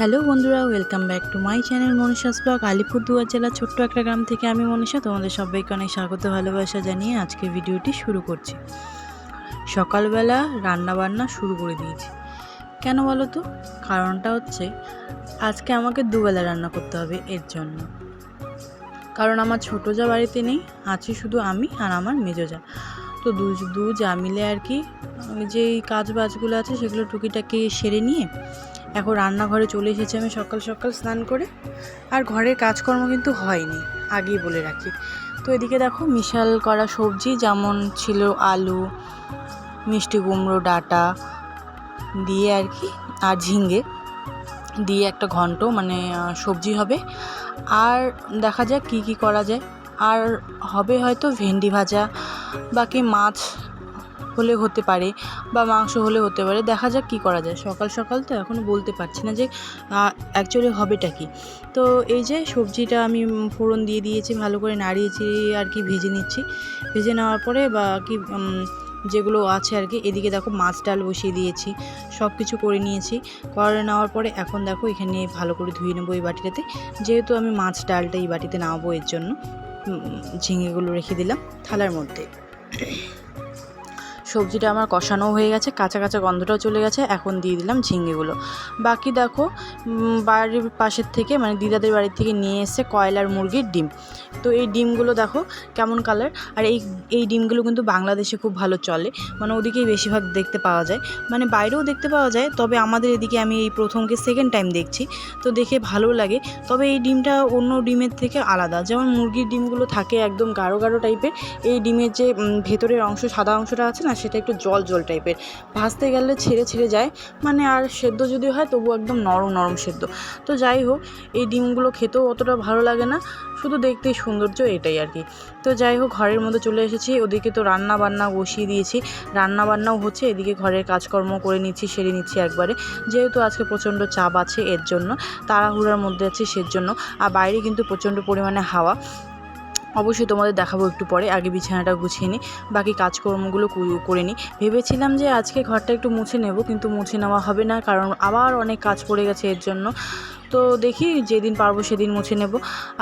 Hello বন্ধুরা welcome back to my channel Manisha's blog Alipurduar জেলার ছোট্ট একটা গ্রাম থেকে আমি মনীষা, তোমাদের সবাইকে অনেক স্বাগত, ভালোবাসা জানিয়ে আজকে ভিডিওটি শুরু করছি। সকালবেলা রান্না বান্না শুরু করে দিয়েছি। কেন বলো তো? কারণটা হচ্ছে, আজকে আমাকে দুবেলা রান্না করতে হবে এর জন্য। কারণ আমার ছোটো যা বাড়িতে নেই, আছি শুধু আমি আর আমার মেজো যা। তো দু দু যা মিলে আর কি যেই কাজ বাজগুলো আছে সেগুলো টুকিটাকি সেরে নিয়ে এখন রান্নাঘরে চলে এসেছি আমি সকাল সকাল স্নান করে। আর ঘরের কাজকর্ম কিন্তু হয়নি, আগেই বলে রাখি। তো এদিকে দেখো, মিশাল করা সবজি, যেমন ছিল আলু, মিষ্টি কুমড়ো, ডাটা দিয়ে আর কি, আর ঝিঙ্গে দিয়ে একটা ঘন্ট মানে সবজি হবে। আর দেখা যাক কী কী করা যায়। আর হবে হয়তো ভেন্ডি ভাজা, বাকি মাছ হলে হতে পারে বা মাংস হলে হতে পারে, দেখা যাক কী করা যায়। সকাল সকাল তো এখনও বলতে পারছি না যে অ্যাকচুয়ালি হবেটা কি। তো এই যে সবজিটা আমি ফোড়ন দিয়ে দিয়েছি, ভালো করে নাড়িয়েছি আর কি ভেজে নিচ্ছি। ভেজে নেওয়ার পরে বা কি যেগুলো আছে আর কি, এদিকে দেখো মাছ ডাল বসিয়ে দিয়েছি সব কিছু করে নিয়েছি। করে নেওয়ার পরে এখন দেখো এখানে ভালো করে ধুয়ে নেব এই বাটিটাতে। যেহেতু আমি মাছ ডালটা এই বাটিতে নামাবো এর জন্য ঝিঙেগুলো রেখে দিলাম থালার মধ্যে। সবজিটা আমার কষানো হয়ে গেছে, কাঁচা কাঁচা গন্ধটাও চলে গেছে, এখন দিয়ে দিলাম ঝিঙেগুলো বাকি দেখো বাড়ির পাশের থেকে মানে দিদাদের বাড়ির থেকে নিয়ে এসে কয়লার মুরগির ডিম। তো এই ডিমগুলো দেখো কেমন কালার আর এই এই ডিমগুলো কিন্তু বাংলাদেশে খুব ভালো চলে মানে ওদিকেই বেশিরভাগ দেখতে পাওয়া যায়। মানে বাইরেও দেখতে পাওয়া যায়, তবে আমাদের এদিকে আমি এই প্রথমকে সেকেন্ড টাইম দেখছি, তো দেখে ভালো লাগে। তবে এই ডিমটা অন্য ডিমের থেকে আলাদা, যেমন মুরগির ডিমগুলো থাকে একদম গাঢ় গাঢ় টাইপের এই ডিমের যে ভেতরের অংশ, সাদা অংশটা আছে না সেটা একটু জল জল টাইপের। ভাজতে গেলে ছেড়ে ছেড়ে যায় মানে আর সেদ্ধ যদি হয় তবু একদম নরম নরম সেদ্ধ। তো যাই হোক, এই ডিমগুলো খেতেও অতটা ভালো লাগে না, শুধু দেখতেই সৌন্দর্য এটাই আর কি। তো যাই হোক, ঘরের মধ্যে চলে এসেছি, ওদিকে তো রান্না বান্না বসিয়ে দিয়েছি। রান্না বান্নাও হচ্ছে, এদিকে ঘরের কাজকর্ম করে নিচ্ছি, সেরে নিচ্ছি একবারে। যেহেতু আজকে প্রচণ্ড চাপ আছে এর জন্য, তাড়াহুড়ার মধ্যে আছে সের জন্য আর বাইরে কিন্তু প্রচণ্ড পরিমাণে হাওয়া। অবশ্যই তোমাদের দেখাবো একটু পরে, আগে বিছানাটা গুছিয়ে নিই বাকি কাজকর্মগুলো করে নিই ভেবেছিলাম যে আজকে ঘরটা একটু মুছে নেব, কিন্তু মুছে নেওয়া হবে না, কারণ আবার অনেক কাজ পড়ে গেছে এর জন্য। তো দেখি যেদিন পারব সেদিন মুছে নেব,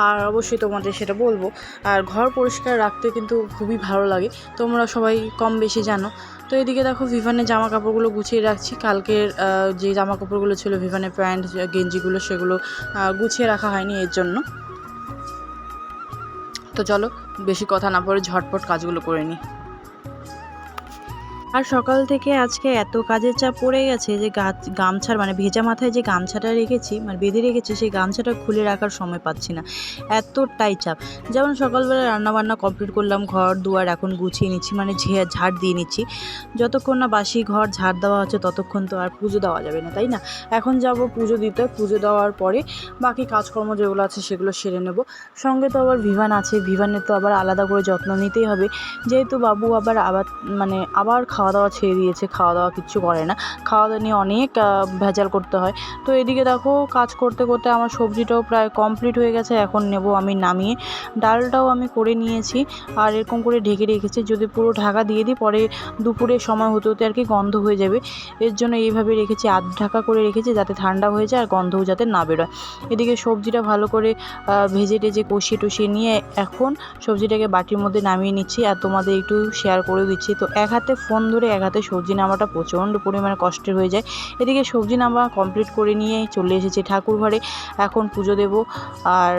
আর অবশ্যই তোমাদের সেটা বলব। আর ঘর পরিষ্কার রাখতে কিন্তু খুবই ভালো লাগে, তোমরা সবাই কম বেশি জানো। তো এদিকে দেখো ভিভানের জামা কাপড়গুলো গুছিয়ে রাখছি, কালকের যে জামা কাপড়গুলো ছিল, ভিভানের প্যান্ট, গেঞ্জিগুলো সেগুলো গুছিয়ে রাখা হয়নি এর জন্য। তো চলো বেশি কথা না পড়ে ঝটপট কাজগুলো করে নিই আর সকাল থেকে আজকে এত কাজের চাপ পড়ে গেছে যে গামছার মানে ভেজা মাথায় যে গামছাটা রেখেছি মানে বেঁধে রেখেছি, সেই গামছাটা খুলে রাখার সময় পাচ্ছি না। এতটাই চাপ। যেমন সকালবেলা রান্নাবান্না কমপ্লিট করলাম, ঘর দুয়ার এখন গুছিয়ে নিচ্ছি মানে ঝাড় দিয়ে নিচ্ছি। যতক্ষণ না বাসি ঘর ঝাড় দেওয়া হচ্ছে, ততক্ষণ তো আর পুজো দেওয়া যাবে না, তাই না? এখন যাব পুজো দিতে। পুজো দেওয়ার পরে বাকি কাজকর্ম যেগুলো আছে, সেগুলো সেরে নেব। সঙ্গে তো আবার ভিভান আছে। ভিভানের তো আবার আলাদা করে যত্ন নিতেই হবে। যেহেতু বাবু আবার আবার মানে আবার খাওয়া দাওয়া ছেড়ে দিয়েছে খাওয়া দাওয়া কিচ্ছু করে না। খাওয়া দাওয়া নিয়ে অনেক ভেজাল করতে হয়। তো এদিকে দেখো, কাজ করতে করতে আমার সবজিটাও প্রায় কমপ্লিট হয়ে গেছে, এখন নেব আমি নামিয়ে। ডালটাও আমি করে নিয়েছি, আর এরকম করে ঢেকে রেখেছি, যদি পুরো ঢাকা দিয়ে দিই, পরে দুপুরের সময় হতে হতে আর কি গন্ধ হয়ে যাবে। এর জন্য এইভাবে রেখেছি, আধ ঢাকা করে রেখেছি, যাতে ঠান্ডা হয়ে যায় আর গন্ধও যাতে না বেরোয়। এদিকে সবজিটা ভালো করে ভেজে টেজে কষিয়ে টষিয়ে নিয়ে এখন সবজিটাকে বাটির মধ্যে নামিয়ে নিচ্ছি, আর তোমাদের একটু শেয়ার করে দিচ্ছি। তো এক হাতে ফোন ধরে এক হাতে সবজি নামাটা প্রচণ্ড পরিমাণে কষ্টের হয়ে যায়। এদিকে সবজি নামা কমপ্লিট করে নিয়ে চলে এসেছি ঠাকুর ঘরে এখন পুজো দেব। আর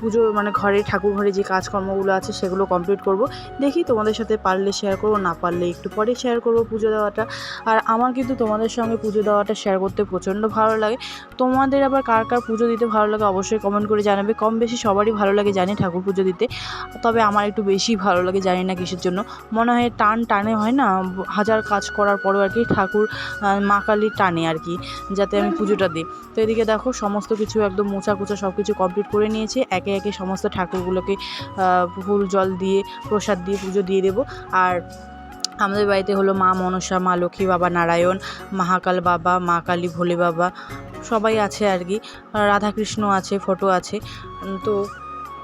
পুজো মানে ঘরে ঠাকুর ঘরে যে কাজকর্মগুলো আছে সেগুলো কমপ্লিট করব। দেখি তোমাদের সাথে পারলে শেয়ার করব, না পারলে একটু পরে শেয়ার করব পুজো দেওয়াটা। আর আমার কিন্তু তোমাদের সঙ্গে পুজো দেওয়াটা শেয়ার করতে প্রচণ্ড ভালো লাগে। তোমাদের আবার কার কার পুজো দিতে ভালো লাগে অবশ্যই কমেন্ট করে জানাবে। কম বেশি সবারই ভালো লাগে জানি ঠাকুর পুজো দিতে। তবে আমার একটু বেশি ভালো লাগে জানি না কিসের জন্য। মনে হয় টান টানে হয় না, হাজার কাজ করার পরও আর কি ঠাকুর মা কালী টানে আর কি, যাতে আমি পুজোটা দিই। তো এদিকে দেখো, সমস্ত কিছু একদম মোচা কুচা সব কিছু কমপ্লিট করে নিয়েছি। একে একে একে সমস্ত ঠাকুরগুলোকে ফুল জল দিয়ে, প্রসাদ দিয়ে পুজো দিয়ে দেবো। আর আমাদের বাড়িতে হলো মা মনসা, মা লক্ষ্মী বাবা নারায়ণ, মহাকাল বাবা, মা কালী ভোলে বাবা, সবাই আছে আর কি। রাধাকৃষ্ণ আছে, ফটো আছে তো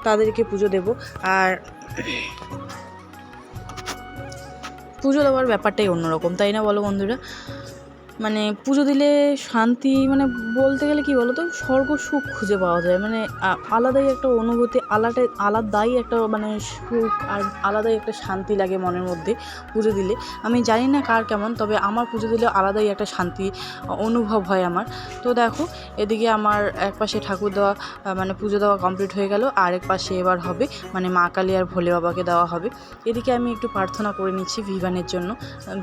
তাদেরকে পুজো দেব। আর পুজো দেওয়ার ব্যাপারটাই অন্যরকম, তাই না বলো বন্ধুরা? মানে পুজো দিলে শান্তি মানে বলতে গেলে কী বলো তো স্বর্গ সুখ খুঁজে পাওয়া যায়। মানে আলাদাই একটা অনুভূতি আলাদাই আলাদাই একটা মানে সুখ আর আলাদাই একটা শান্তি লাগে মনের মধ্যে পুজো দিলে। আমি জানি না কার কেমন, তবে আমার পুজো দিলে আলাদাই একটা শান্তি অনুভব হয় আমার। তো দেখো, এদিকে আমার এক পাশে ঠাকুর দেওয়া মানে পুজো দেওয়া কমপ্লিট হয়ে গেল আর এক পাশে এবার হবে মানে মা কালী আর ভোলে বাবাকে দেওয়া হবে। এদিকে আমি একটু প্রার্থনা করে নিচ্ছি ভিভানের জন্য।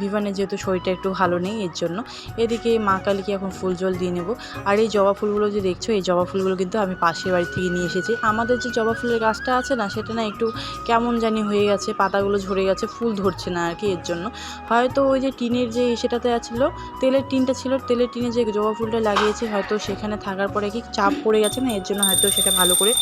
ভিভানের যেহেতু শরীরটা একটু ভালো নেই, এর জন্য। এদিকে মা কালীকে এখন ফুল জল দিয়ে নেব। আর এই জবা ফুলগুলো যে দেখছ, এই জবা ফুলগুলো কিন্তু আমি পাশের বাড়ি থেকে নিয়ে এসেছি। আমাদের যে জবা ফুলের গাছটা আছে না, সেটা না একটু কেমন জানি হয়ে গেছে, পাতাগুলো ঝরে গেছে, ফুল ধরছে না আর কি এর জন্য। হয়তো ওই যে টিনের যে সেটাতে ছিল তেলের টিনটা ছিল, তেলের টিনে যে জবা ফুলটা লাগিয়েছে, হয়তো সেখানে থাকার পরে কি চাপ পড়ে গেছে না, এর জন্য হয়তো সেটা ভালো করে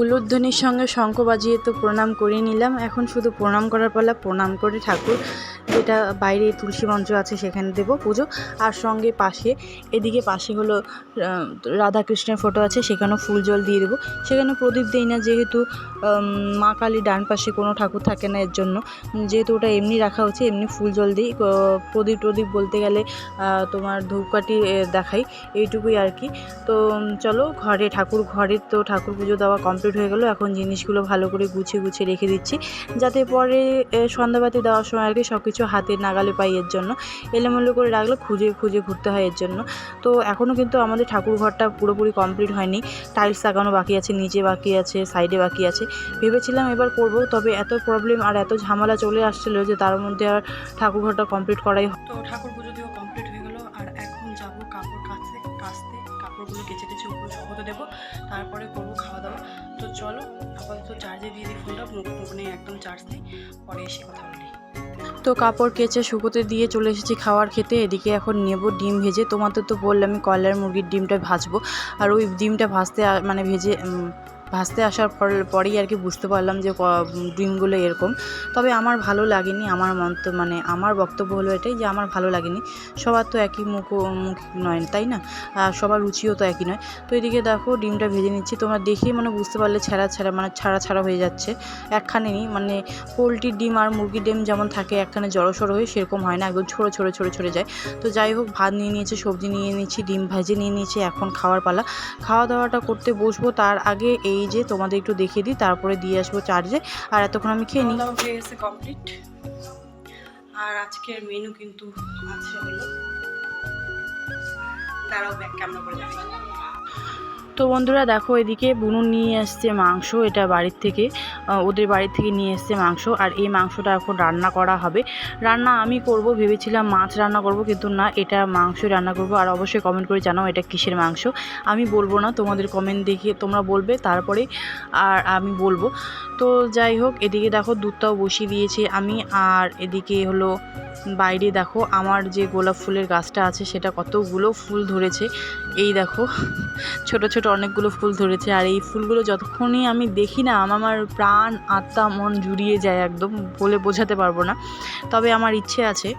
উলুধ্বনির সঙ্গে শঙ্খ বাজিয়ে তো প্রণাম করে নিলাম। এখন শুধু প্রণাম করার পালা প্রণাম করে ঠাকুর। যেটা বাইরে তুলসী মঞ্চ আছে সেখানে দেব পুজো। আর সঙ্গে পাশে, এদিকে পাশে হলো রাধাকৃষ্ণের ফটো আছে, সেখানেও ফুল জল দিয়ে দেবো। সেখানে প্রদীপ দিই না, যেহেতু মা কালী ডান পাশে কোনো ঠাকুর থাকে না এর জন্য। যেহেতু ওটা এমনি রাখা হচ্ছে, এমনি ফুল জল দিই। প্রদীপ টদীপ বলতে গেলে তোমার ধূপকাঠি দেখাই। এইটুকুই আর কি। তো চলো ঘরে, ঠাকুর ঘরের তো ঠাকুর পুজো দেওয়া কমপ্লিট হয়ে গেলো। এখন জিনিসগুলো ভালো করে গুছিয়ে গুছিয়ে রেখে দিচ্ছি। যাতে পরে সন্ধ্যাবাতি দেওয়ার সময় আর কি সব কিছু হাতের নাগালে পাই এর জন্য। এলোমেলো করে রাখলে খুঁজে খুঁজে ঘুরতে হয় এর জন্য। তো এখনও কিন্তু আমাদের ঠাকুর ঘরটা পুরোপুরি কমপ্লিট হয়নি। টাইলস লাগানো বাকি আছে, নিচে বাকি আছে সাইডে বাকি আছে। ভেবেছিলাম এবার করব, তবে এত প্রবলেম আর এত ঝামেলা চলে আসছিল যে তার মধ্যে আর ঠাকুর ঘরটা কমপ্লিট করাই তো ঠাকুর পুজো দিয়েও কমপ্লিট হয়ে গেলো, আর এখন যাব কাপড় কাচতে কাচতে, কাপড়গুলো কেচে টেচে উপরে শুকোতে দেবো, তারপরে করব খাওয়া দাওয়া তো চলো, আপাতত চার্জে দিয়ে দিই ফোনটা মুখ নেই, একদম চার্জ নেই, পরে এসে কথা বলি। তো কাপড় কেচে শুকোতে দিয়ে চলে এসেছি খাওয়ার খেতে। এদিকে এখন নেব ডিম ভেজে। তোমাদের তো বললাম আমি কয়লার মুরগির ডিমটা ভাজবো। আর ওই ডিমটা ভাজতে মানে ভেজে ভাজতে আসার পর, পরেই আর কি বুঝতে পারলাম যে ডিমগুলো এরকম। তবে আমার ভালো লাগেনি, আমার মন্ত মানে আমার বক্তব্য হলো এটাই যে আমার ভালো লাগেনি। সবার তো একই মুখ মুখ নয়, তাই না? সবার রুচিও তো একই নয়। তো এদিকে দেখো, ডিমটা ভেজে নিচ্ছি। তোমরা দেখেই মানে বুঝতে পারলে ছেঁড়া ছেঁড়া মানে ছাড়া ছাড়া হয়ে যাচ্ছে। একখানে নেই মানে পোলট্রির ডিম আর মুরগির ডিম যেমন থাকে একখানে জড়ো সড়ো হয়ে সেরকম হয় না, একদম ছোটো ছোটো ছোটো ছোটো যায়। তো যাই হোক, ভাত নিয়ে নিয়েছে, সবজি নিয়ে নিয়েছি, ডিম ভেজে নিয়ে নিয়েছি, এখন খাওয়ার পালা। খাওয়া দাওয়াটা করতে বসবো, তার আগে এই যে তোমাদের একটু দেখিয়ে দিই, তারপরে দিয়ে আসব চার্জে আর এতক্ষণ আমি খেয়ে নিই। কমপ্লিট আর আজকের মেনু কিন্তু আছে হলো। দাঁড়াও ব্যাগ ক্যামেরা করে তো বন্ধুরা দেখো এদিকে বুনুন নিয়ে আসছে মাংস, এটা বাড়ির থেকে ওদের বাড়ির থেকে নিয়ে এসছে মাংস, আর এই মাংসটা এখন রান্না করা হবে। রান্না আমি করব, ভেবেছিলাম মাছ রান্না করব, কিন্তু না, এটা মাংস রান্না করব, আর অবশ্যই কমেন্ট করে জানাও এটা কিসের মাংস। আমি বলব না, তোমাদের কমেন্ট দেখে তোমরা বলবে, তারপরে আর আমি বলব। তো যাই হোক, এদিকে দেখো দুধটাও বসিয়ে দিয়েছি আমি, আর এদিকে হলো বাইরে দেখো, আমার যে গোলাপ ফুলের গাছটা আছে, সেটা কতগুলো ফুল ধরেছে। এই দেখো, ছোট ছোট অনেকগুলো ফুল ধরেছে আর এই ফুলগুলো যতক্ষণই আমি দেখি না আমার প্রাণ, আত্মা, মন জুড়িয়ে যায় একদম, বলে বোঝাতে পারব না। তবে আমার ইচ্ছে আছে।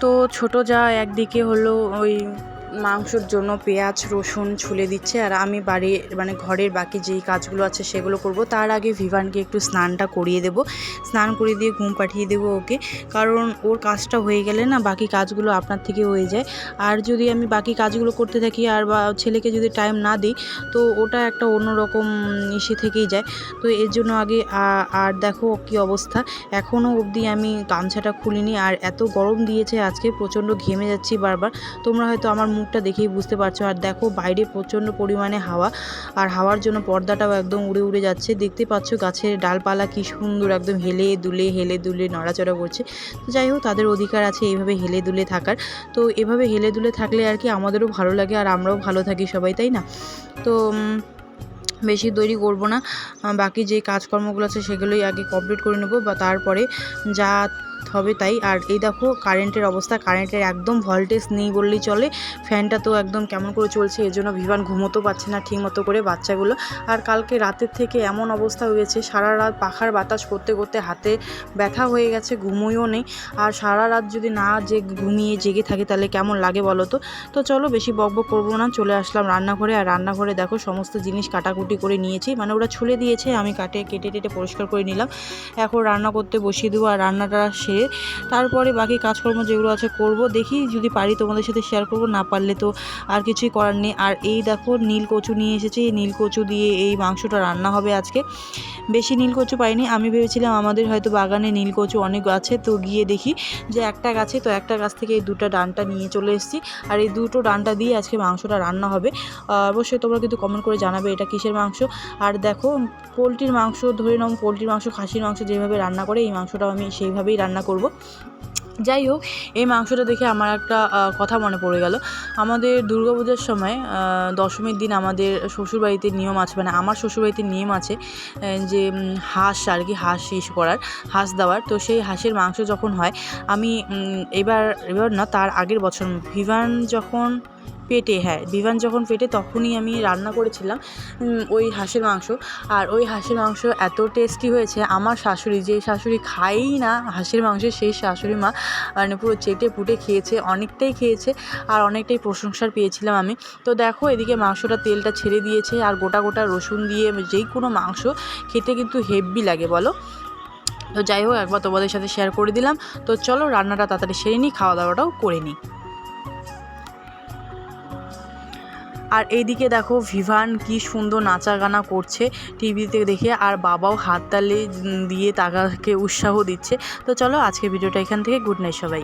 তো ছোট যা একদিকে হলো ওই মাংসর জন্য পেঁয়াজ, রসুন ছুলে দিচ্ছে আর আমি বাড়ি মানে ঘরের বাকি যেই কাজগুলো আছে সেগুলো করব। তার আগে ভিভানকে একটু স্নানটা করিয়ে দেব। স্নান করিয়ে দিয়ে ঘুম পাঠিয়ে দেবো ওকে। কারণ ওর কাজটা হয়ে গেলে না বাকি কাজগুলো আপনার থেকে হয়ে যায়। আর যদি আমি বাকি কাজগুলো করতে থাকি আর বা ছেলেকে যদি টাইম না দিই, তো ওটা একটা অন্যরকম ইসে থেকেই যায়। তো এর জন্য আগে আর দেখো কী অবস্থা। এখনও অবধি আমি গামছাটা খুলিনি আর এত গরম দিয়েছে আজকে, প্রচণ্ড ঘেমে যাচ্ছি বারবার। তোমরা হয়তো আমার মুখটা দেখেই বুঝতে পারছ। আর দেখো, বাইরে প্রচণ্ড পরিমাণে হাওয়া। আর হাওয়ার জন্য পর্দাটাও একদম উড়ে উড়ে যাচ্ছে। দেখতে পাচ্ছ গাছের ডালপালা কি সুন্দর একদম হেলে দুলে হেলে দুলে নড়াচড়া করছে। তো যাই হোক, তাদের অধিকার আছে এইভাবে হেলে দুলে থাকার। তো এভাবে হেলে দুলে থাকলে আর কি আমাদেরও ভালো লাগে আর আমরাও ভালো থাকি সবাই, তাই না? তো বেশি দেরি করব না। বাকি যে কাজকর্মগুলো আছে সেগুলোই আগে কমপ্লিট করে নেব বা তারপরে যা হবে তাই। আর এই দেখো কারেন্টের অবস্থা কারেন্টের একদম ভল্টেজ নেই বললেই চলে। ফ্যানটা তো একদম কেমন করে চলছে, এর জন্য ভিভান ঘুমোতেও পারছে না ঠিক মতো করে বাচ্চাগুলো। আর কালকে রাতের থেকে এমন অবস্থা হয়েছে, সারা রাত পাখার বাতাস করতে করতে হাতে ব্যথা হয়ে গেছে ঘুমোইও নেই। আর সারা রাত যদি না যে ঘুমিয়ে জেগে থাকে তাহলে কেমন লাগে বলো তো? তো চলো বেশি বকবক করব না, চলে আসলাম রান্নাঘরে। আর রান্নাঘরে দেখো সমস্ত জিনিস কাটাকুটি করে নিয়েছি মানে ওরা ছুলে দিয়েছে, আমি কাটে, কেটে, টেটে পরিষ্কার করে নিলাম। এখন রান্না করতে বসিয়ে দেবো। আর রান্নাটা সেরে তারপরে বাকি কাজকর্ম যেগুলো আছে করব। দেখি যদি পারি তোমাদের সাথে শেয়ার করব, না পারলে তো আর কিছুই করার নেই। আর এই দেখো, নীল কচু নিয়ে এসেছি। এই নীল কচু দিয়ে এই মাংসটা রান্না হবে আজকে। বেশি নীল কচু পাইনি। আমি ভেবেছিলাম আমাদের হয়তো বাগানে নীল কচু অনেক আছে। তো গিয়ে দেখি যে একটা গাছে, তো একটা গাছ থেকে এই দুটো ডানটা নিয়ে চলে এসেছি। আর এই দুটো ডানটা দিয়ে আজকে মাংসটা রান্না হবে। অবশ্যই তোমরা কিন্তু কমেন্ট করে জানাবে এটা কিসের মাংস। আর দেখো, পোলট্রির মাংস ধরে নাও, পোলট্রির মাংস, খাসির মাংস যেভাবে রান্না করে, এই মাংসটাও আমি সেইভাবেই রান্না করব। যাই হোক, এই মাংসটা দেখে আমার একটা কথা মনে পড়ে গেল। আমাদের দুর্গাপূজার সময় দশমীর দিন আমাদের শ্বশুরবাড়িতে নিয়ম আছে মানে আমার শ্বশুরবাড়িতে নিয়ম আছে যে হাঁস আর কি, হাঁস ইস করার, হাঁস দেওয়ার। তো সেই হাঁসের মাংস যখন হয়, আমি এবার এবার না, তার আগের বছর, ভিভান যখন পেটে হ্যাঁ ভিভান যখন পেটে তখনই আমি রান্না করেছিলাম ওই হাঁসের মাংস। আর ওই হাঁসের মাংস এত টেস্টি হয়েছে, আমার শাশুড়ি, যে শাশুড়ি খায়ই না হাঁসের মাংস, সেই শাশুড়ি মা মানে পুরো চেটে পুটে খেয়েছে, অনেকটাই খেয়েছে, আর অনেকটাই প্রশংসার পেয়েছিলাম আমি। তো দেখো, এদিকে মাংসটা তেলটা ছেড়ে দিয়েছে, আর গোটা গোটা রসুন দিয়ে যেই কোনো মাংস খেতে কিন্তু হেভি লাগে, বলো? তো যাই হোক, একবার তোমাদের সাথে শেয়ার করে দিলাম। তো চলো, রান্নাটা তাড়াতাড়ি সেরে নিই, খাওয়া দাওয়াটাও করে নিই। আর এইদিকে দেখো ভিভান কি সুন্দর নাচা গানা করছে টিভিতে দেখে, আর বাবাও হাততালি দিয়ে তাকে উৎসাহ দিচ্ছে। তো চলো আজকে ভিডিওটা এখান থেকে, গুড নাইট সবাই।